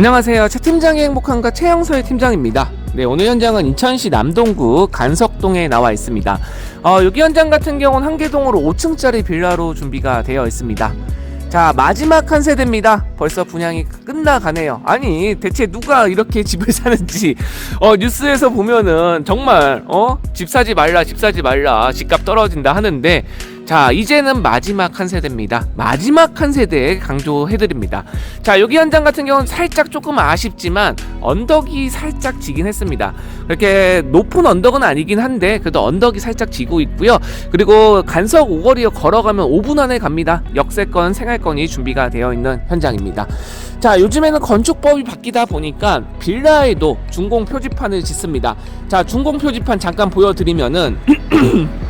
안녕하세요. 차 팀장의 행복한가 최영서의 팀장입니다. 네, 오늘 현장은 인천시 남동구 간석동에 나와 있습니다. 어, 여기 현장 같은 경우는 한개동으로 5층짜리 빌라로 준비가 되어 있습니다. 자, 마지막 한 세대입니다. 벌써 분양이 끝나가네요. 아니, 대체 누가 이렇게 집을 사는지, 어, 뉴스에서 보면은 정말, 어, 집 사지 말라, 집 사지 말라, 집값 떨어진다 하는데, 자, 이제는 마지막 한 세대입니다. 마지막 한 세대 강조해드립니다. 자, 여기 현장 같은 경우는 살짝 조금 아쉽지만 언덕이 살짝 지긴 했습니다. 그렇게 높은 언덕은 아니긴 한데 그래도 언덕이 살짝 지고 있고요. 그리고 간석 오거리を걸어가면 5분 안에 갑니다. 역세권, 생활권이 준비가 되어 있는 현장입니다. 자, 요즘에는 건축법이 바뀌다 보니까 빌라에도 준공 표지판을 짓습니다. 자, 준공 표지판 잠깐 보여드리면은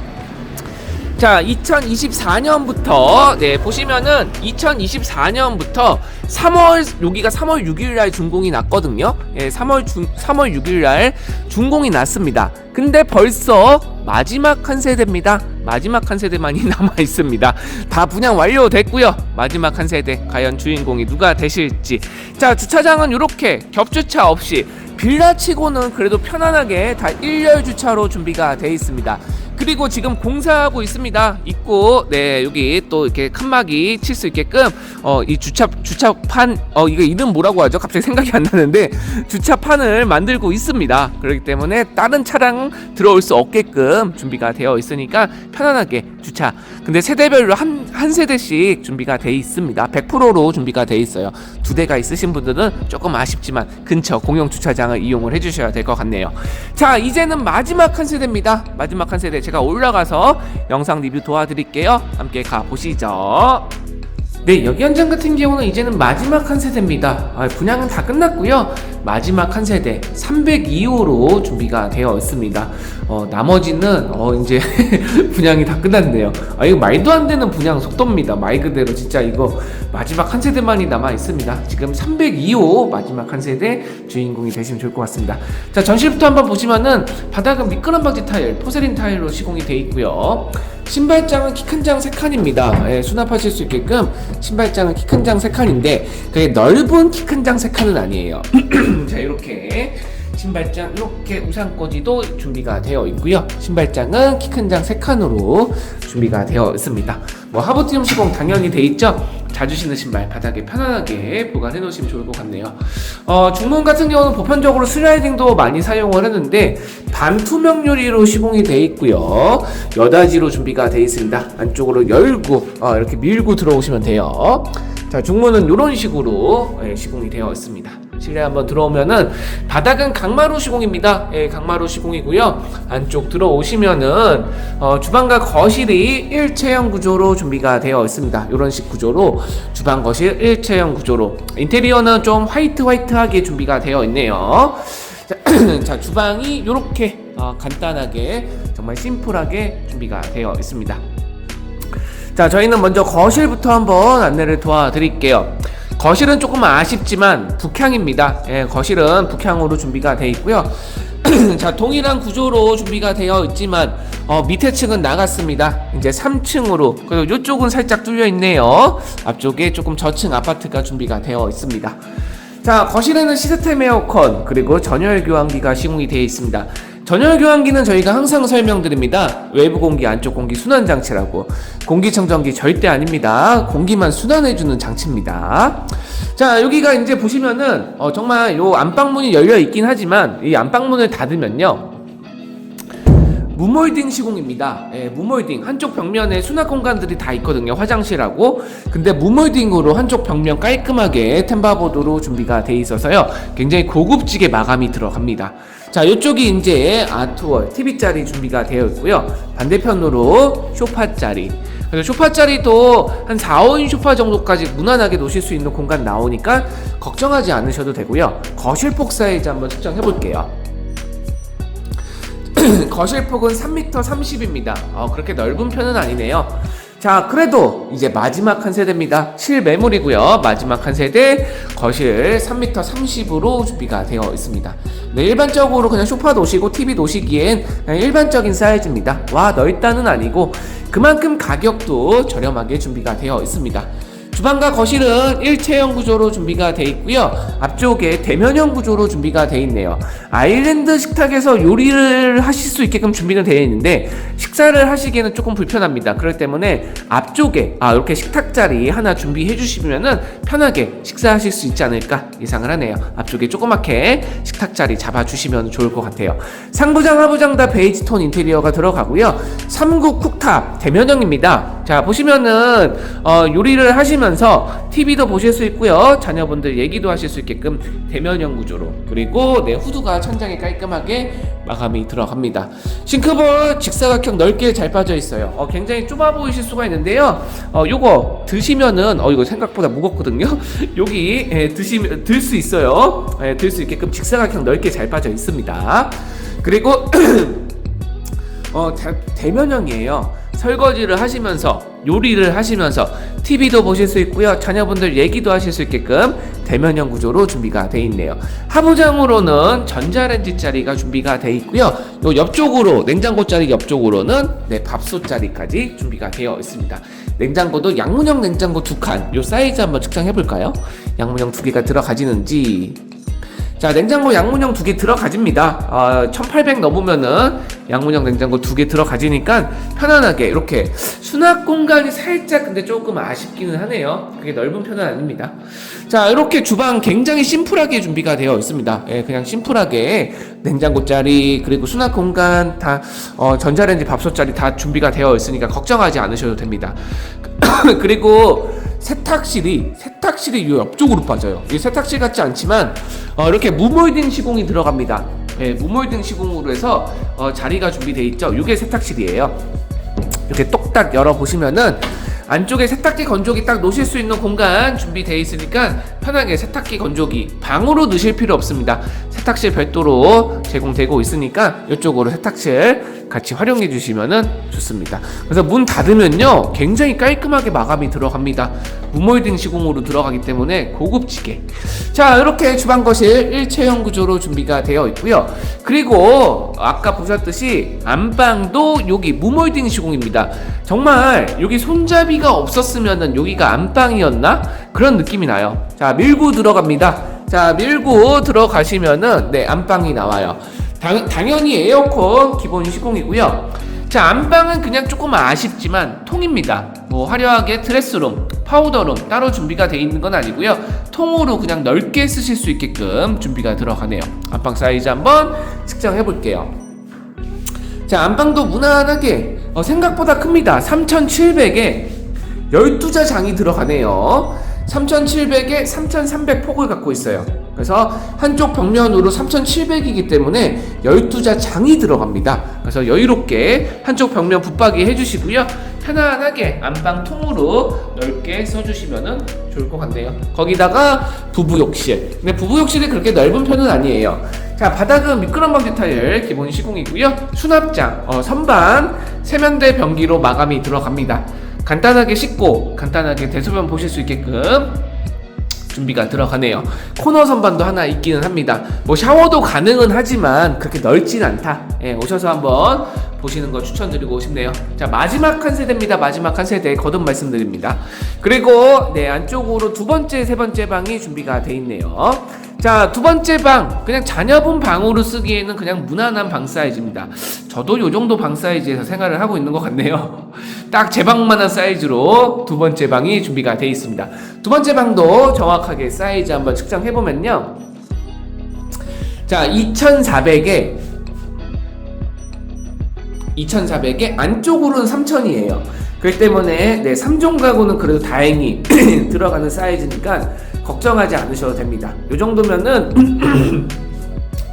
자, 2024년부터 네 보시면은 2024년부터 3월 여기가 3월 6일 날 준공이 났거든요. 예, 3월 중 3월 6일 날 준공이 났습니다. 근데 벌써 마지막 한 세대입니다. 마지막 한 세대만이 남아 있습니다. 다 분양 완료됐고요. 마지막 한 세대 과연 주인공이 누가 되실지. 자, 주차장은 이렇게 겹주차 없이 빌라치고는 그래도 편안하게 다 1열 주차로 준비가 돼 있습니다. 그리고 지금 공사하고 있습니다. 있고 네 여기 또 이렇게 칸막이 칠 수 있게끔 어 이 주차 주차판 어 이거 이름 뭐라고 하죠? 갑자기 생각이 안 나는데 주차판을 만들고 있습니다. 그렇기 때문에 다른 차량 들어올 수 없게끔 준비가 되어 있으니까 편안하게 주차. 근데 세대별로 한 한 세대씩 준비가 돼 있습니다. 100%로 준비가 돼 있어요. 두 대가 있으신 분들은 조금 아쉽지만 근처 공용 주차장을 이용을 해주셔야 될 것 같네요. 자 이제는 마지막 한 세대입니다. 마지막 한 세대 제가 올라가서 영상 리뷰 도와드릴게요. 함께 가 보시죠. 네, 여기 현장 같은 경우는 이제는 마지막 한 세대입니다. 아, 분양은 다 끝났고요. 마지막 한 세대 302호로 준비가 되어 있습니다. 어, 나머지는 어, 이제 분양이 다 끝났네요. 아, 이거 말도 안 되는 분양 속도입니다. 말 그대로 진짜 이거 마지막 한 세대만이 남아 있습니다. 지금 302호 마지막 한 세대 주인공이 되시면 좋을 것 같습니다. 자, 전실부터 한번 보시면은 바닥은 미끄럼 방지 타일, 포세린 타일로 시공이 되어 있고요. 신발장은 키 큰 장 3칸입니다. 예, 수납하실 수 있게끔 신발장은 키 큰 장 3칸인데 그게 넓은 키 큰 장 3칸은 아니에요. 자 이렇게 신발장 이렇게 우산꽂이도 준비가 되어 있고요. 신발장은 키 큰 장 3칸으로 준비가 되어 있습니다. 뭐 하부티움 시공 당연히 돼 있죠. 자주 신는 신발 바닥에 편안하게 보관해 놓으시면 좋을 것 같네요. 어, 중문 같은 경우는 보편적으로 슬라이딩도 많이 사용을 하는데 반투명 유리로 시공이 돼 있고요. 여다지로 준비가 돼 있습니다. 안쪽으로 열고 어, 이렇게 밀고 들어오시면 돼요. 자, 중문은 이런 식으로 예, 시공이 되어 있습니다. 실내 한번 들어오면은 바닥은 강마루 시공입니다. 예, 강마루 시공이고요. 안쪽 들어오시면은 어, 주방과 거실이 일체형 구조로 준비가 되어 있습니다. 이런 식 구조로 주방 거실 일체형 구조로 인테리어는 좀 화이트 화이트하게 준비가 되어 있네요. 자, 자, 주방이 이렇게 어, 간단하게 정말 심플하게 준비가 되어 있습니다. 자, 저희는 먼저 거실부터 한번 안내를 도와드릴게요. 거실은 조금 아쉽지만 북향입니다. 예, 거실은 북향으로 준비가 되어 있고요. 자, 동일한 구조로 준비가 되어 있지만 어, 밑에 층은 나갔습니다. 이제 3층으로 그리고 이쪽은 살짝 뚫려 있네요. 앞쪽에 조금 저층 아파트가 준비가 되어 있습니다. 자, 거실에는 시스템 에어컨 그리고 전열 교환기가 시공이 되어 있습니다. 전열 교환기는 저희가 항상 설명드립니다. 외부 공기, 안쪽 공기 순환 장치라고. 공기청정기 절대 아닙니다. 공기만 순환해주는 장치입니다. 자, 여기가 이제 보시면은 어, 정말 요 안방문이 열려 있긴 하지만 이 안방문을 닫으면요. 무몰딩 시공입니다. 예, 무몰딩 한쪽 벽면에 수납 공간들이 다 있거든요. 화장실하고 근데 무몰딩으로 한쪽 벽면 깔끔하게 템바보드로 준비가 돼 있어서요. 굉장히 고급지게 마감이 들어갑니다. 자, 이쪽이 이제 아트월 TV 자리 준비가 되어 있고요. 반대편으로 쇼파 자리. 그래서 쇼파 자리도 한 4, 5인 쇼파 정도까지 무난하게 놓으실 수 있는 공간 나오니까 걱정하지 않으셔도 되고요. 거실 폭 사이즈 한번 측정해 볼게요. 거실폭은 3m 30입니다. 어, 그렇게 넓은 편은 아니네요. 자, 그래도 이제 마지막 한 세대입니다. 실매물이고요. 마지막 한 세대 거실 3m 30으로 준비가 되어 있습니다. 네, 일반적으로 그냥 소파 놓으시고 TV 놓으시기엔 일반적인 사이즈입니다. 와, 넓다는 아니고 그만큼 가격도 저렴하게 준비가 되어 있습니다. 주방과 거실은 일체형 구조로 준비가 돼 있고요. 앞쪽에 대면형 구조로 준비가 돼 있네요. 아일랜드 식탁에서 요리를 하실 수 있게끔 준비는 되어 있는데 식사를 하시기에는 조금 불편합니다. 그렇기 때문에 앞쪽에 아 이렇게 식탁 자리 하나 준비해 주시면은 편하게 식사하실 수 있지 않을까 예상을 하네요. 앞쪽에 조그맣게 식탁 자리 잡아 주시면 좋을 것 같아요. 상부장 하부장 다 베이지 톤 인테리어가 들어가고요. 3구 쿡탑 대면형입니다. 자 보시면은 어, 요리를 하시면서 TV도 보실 수 있고요. 자녀분들 얘기도 하실 수 있게끔 대면형 구조로 그리고 내 후드가 천장에 깔끔하게 마감이 들어갑니다. 싱크볼 직사각형 넓게 잘 빠져 있어요. 어, 굉장히 좁아 보이실 수가 있는데요. 어, 요거 드시면은 어 이거 생각보다 무겁거든요. 여기 예, 드시면 들 수 있어요. 예, 들수 있게끔 직사각형 넓게 잘 빠져 있습니다. 그리고 어, 대, 대면형이에요. 설거지를 하시면서 요리를 하시면서 TV도 보실 수 있고요. 자녀분들 얘기도 하실 수 있게끔 대면형 구조로 준비가 돼 있네요. 하부장으로는 전자레인지 자리가 준비가 돼 있고요. 요 옆쪽으로 냉장고 자리 옆쪽으로는 네, 밥솥 자리까지 준비가 되어 있습니다. 냉장고도 양문형 냉장고 두 칸. 요 사이즈 한번 측정해 볼까요? 양문형 두 개가 들어가지는지 자 냉장고 양문형 두 개 들어가집니다. 어, 1800 넘으면은 양문형 냉장고 두 개 들어가지니까 편안하게 이렇게 수납 공간이 살짝 근데 조금 아쉽기는 하네요. 그게 넓은 편은 아닙니다. 자 이렇게 주방 굉장히 심플하게 준비가 되어 있습니다. 예, 그냥 심플하게 냉장고 자리 그리고 수납 공간 다 어, 전자레인지 밥솥 자리 다 준비가 되어 있으니까 걱정하지 않으셔도 됩니다. 그리고 세탁실이 세탁실이 이 옆쪽으로 빠져요. 이 세탁실 같지 않지만 어, 이렇게 무몰딩 시공이 들어갑니다. 예, 무몰딩 시공으로 해서 어, 자리가 준비되어 있죠. 이게 세탁실이에요. 이렇게 똑딱 열어 보시면은 안쪽에 세탁기 건조기 딱 놓으실 수 있는 공간 준비되어 있으니까 편하게 세탁기 건조기 방으로 넣으실 필요 없습니다. 세탁실 별도로 제공되고 있으니까 이쪽으로 세탁실 같이 활용해 주시면은 좋습니다. 그래서 문 닫으면요 굉장히 깔끔하게 마감이 들어갑니다. 무몰딩 시공으로 들어가기 때문에 고급지게 자 이렇게 주방 거실 일체형 구조로 준비가 되어 있고요. 그리고 아까 보셨듯이 안방도 여기 무몰딩 시공입니다. 정말 여기 손잡이가 없었으면은 여기가 안방이었나 그런 느낌이 나요. 자 밀고 들어갑니다. 자 밀고 들어가시면은 네 안방이 나와요. 당, 당연히 에어컨 기본 시공이고요. 자 안방은 그냥 조금 아쉽지만 통입니다. 뭐 화려하게 드레스룸, 파우더룸 따로 준비가 되어 있는 건 아니고요. 통으로 그냥 넓게 쓰실 수 있게끔 준비가 들어가네요. 안방 사이즈 한번 측정해 볼게요. 자 안방도 무난하게 어, 생각보다 큽니다. 3,700에 12자 장이 들어가네요. 3,700에 3,300 폭을 갖고 있어요. 그래서 한쪽 벽면으로 3,700이기 때문에 12자 장이 들어갑니다. 그래서 여유롭게 한쪽 벽면 붙박이 해주시고요. 편안하게 안방 통으로 넓게 써주시면 좋을 것 같네요. 거기다가 부부 욕실. 근데 부부 욕실이 그렇게 넓은 편은 아니에요. 자 바닥은 미끄럼방 디타일 기본 시공이고요. 수납장, 어, 선반, 세면대 변기로 마감이 들어갑니다. 간단하게 씻고 간단하게 대소변 보실 수 있게끔 준비가 들어가네요. 코너 선반도 하나 있기는 합니다. 뭐 샤워도 가능은 하지만 그렇게 넓진 않다. 예, 오셔서 한번 보시는 거 추천드리고 싶네요. 자 마지막 한 세대입니다. 마지막 한 세대 거듭 말씀드립니다. 그리고 네 안쪽으로 두 번째 세 번째 방이 준비가 돼 있네요. 자, 두 번째 방. 그냥 자녀분 방으로 쓰기에는 그냥 무난한 방 사이즈입니다. 저도 요 정도 방 사이즈에서 생활을 하고 있는 것 같네요. 딱 제 방만한 사이즈로 두 번째 방이 준비가 되어 있습니다. 두 번째 방도 정확하게 사이즈 한번 측정해보면요. 자, 2400에 2400에 안쪽으로는 3000이에요. 그렇기 때문에 네, 3종 가구는 그래도 다행히 들어가는 사이즈니까 걱정하지 않으셔도 됩니다. 이 정도면은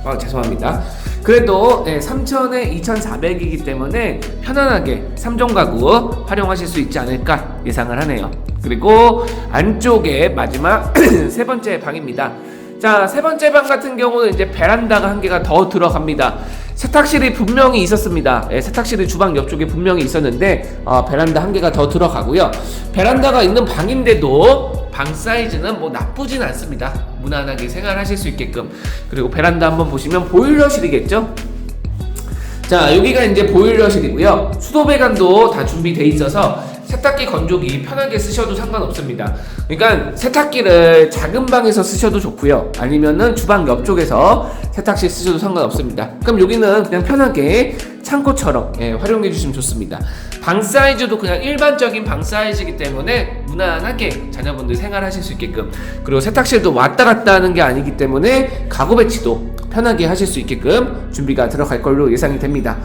아, 죄송합니다. 그래도 네, 3,000에 2,400이기 때문에 편안하게 3종 가구 활용하실 수 있지 않을까 예상을 하네요. 그리고 안쪽에 마지막 세 번째 방입니다. 자, 세 번째 방 같은 경우는 이제 베란다가 한 개가 더 들어갑니다. 세탁실이 분명히 있었습니다. 예, 세탁실이 주방 옆쪽에 분명히 있었는데 어, 베란다 한 개가 더 들어가고요. 베란다가 있는 방인데도 방 사이즈는 뭐 나쁘진 않습니다. 무난하게 생활하실 수 있게끔 그리고 베란다 한번 보시면 보일러실이겠죠? 자 여기가 이제 보일러실이고요. 수도 배관도 다 준비돼 있어서 세탁기 건조기 편하게 쓰셔도 상관없습니다. 그러니까 세탁기를 작은 방에서 쓰셔도 좋고요. 아니면은 주방 옆쪽에서 세탁실 쓰셔도 상관없습니다. 그럼 여기는 그냥 편하게 창고처럼 예, 활용해 주시면 좋습니다. 방 사이즈도 그냥 일반적인 방 사이즈이기 때문에 무난하게 자녀분들 생활하실 수 있게끔 그리고 세탁실도 왔다 갔다 하는 게 아니기 때문에 가구 배치도 편하게 하실 수 있게끔 준비가 들어갈 걸로 예상이 됩니다.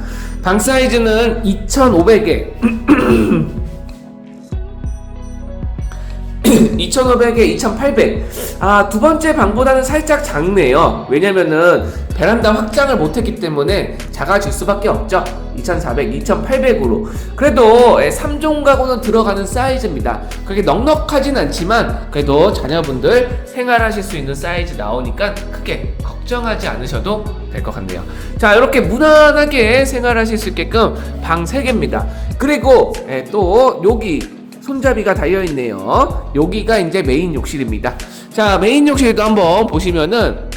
방 사이즈는 2,500에 2,500에 2,800. 아, 두 번째 방보다는 살짝 작네요. 왜냐면은 베란다 확장을 못했기 때문에 작아질 수밖에 없죠. 2,400, 2,800으로. 그래도 3종 가구는 들어가는 사이즈입니다. 그렇게 넉넉하진 않지만 그래도 자녀분들 생활하실 수 있는 사이즈 나오니까 크게 걱정하지 않으셔도 될 것 같네요. 자, 이렇게 무난하게 생활하실 수 있게끔 방 3개입니다. 그리고 예, 또 여기 손잡이가 달려 있네요. 여기가 이제 메인 욕실입니다. 자, 메인 욕실도 한번 보시면은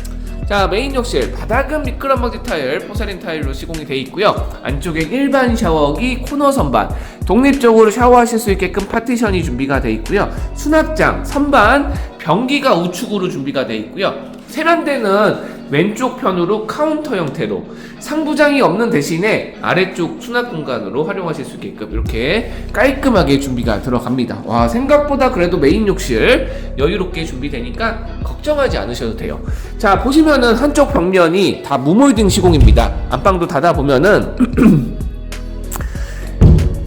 자, 메인 욕실 바닥은 미끄럼먼지 타일, 포사린 타일로 시공이 되어 있고요. 안쪽에 일반 샤워기, 코너 선반, 독립적으로 샤워하실 수 있게끔 파티션이 준비가 되어 있고요. 수납장, 선반, 변기가 우측으로 준비가 되어 있고요. 세면대는 왼쪽 편으로 카운터 형태로 상부장이 없는 대신에 아래쪽 수납 공간으로 활용하실 수 있게끔 이렇게 깔끔하게 준비가 들어갑니다. 와 생각보다 그래도 메인 욕실 여유롭게 준비되니까 걱정하지 않으셔도 돼요. 자 보시면은 한쪽 벽면이 다 무몰딩 시공입니다. 안방도 닫아 보면은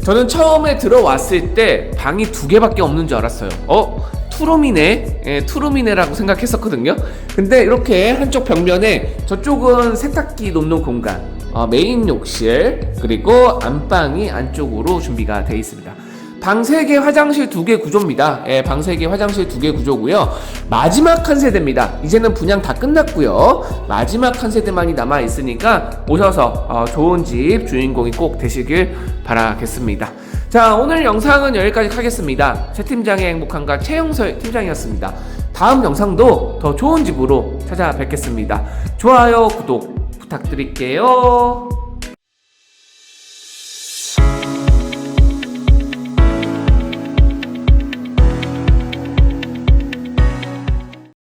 저는 처음에 들어왔을 때 방이 두 개밖에 없는 줄 알았어요. 어? 투룸이네? 예, 투룸이네라고 생각했었거든요. 근데 이렇게 한쪽 벽면에 저쪽은 세탁기 놓는 공간, 어, 메인 욕실, 그리고 안방이 안쪽으로 준비가 되어 있습니다. 방 3개, 화장실 2개 구조입니다. 예, 방 3개, 화장실 2개 구조고요. 마지막 한 세대입니다. 이제는 분양 다 끝났고요. 마지막 한 세대만이 남아 있으니까 오셔서 어, 좋은 집 주인공이 꼭 되시길 바라겠습니다. 자, 오늘 영상은 여기까지 하겠습니다. 새 팀장의 행복한가 최영설 팀장이었습니다. 다음 영상도 더 좋은 집으로 찾아뵙겠습니다. 좋아요, 구독 부탁드릴게요.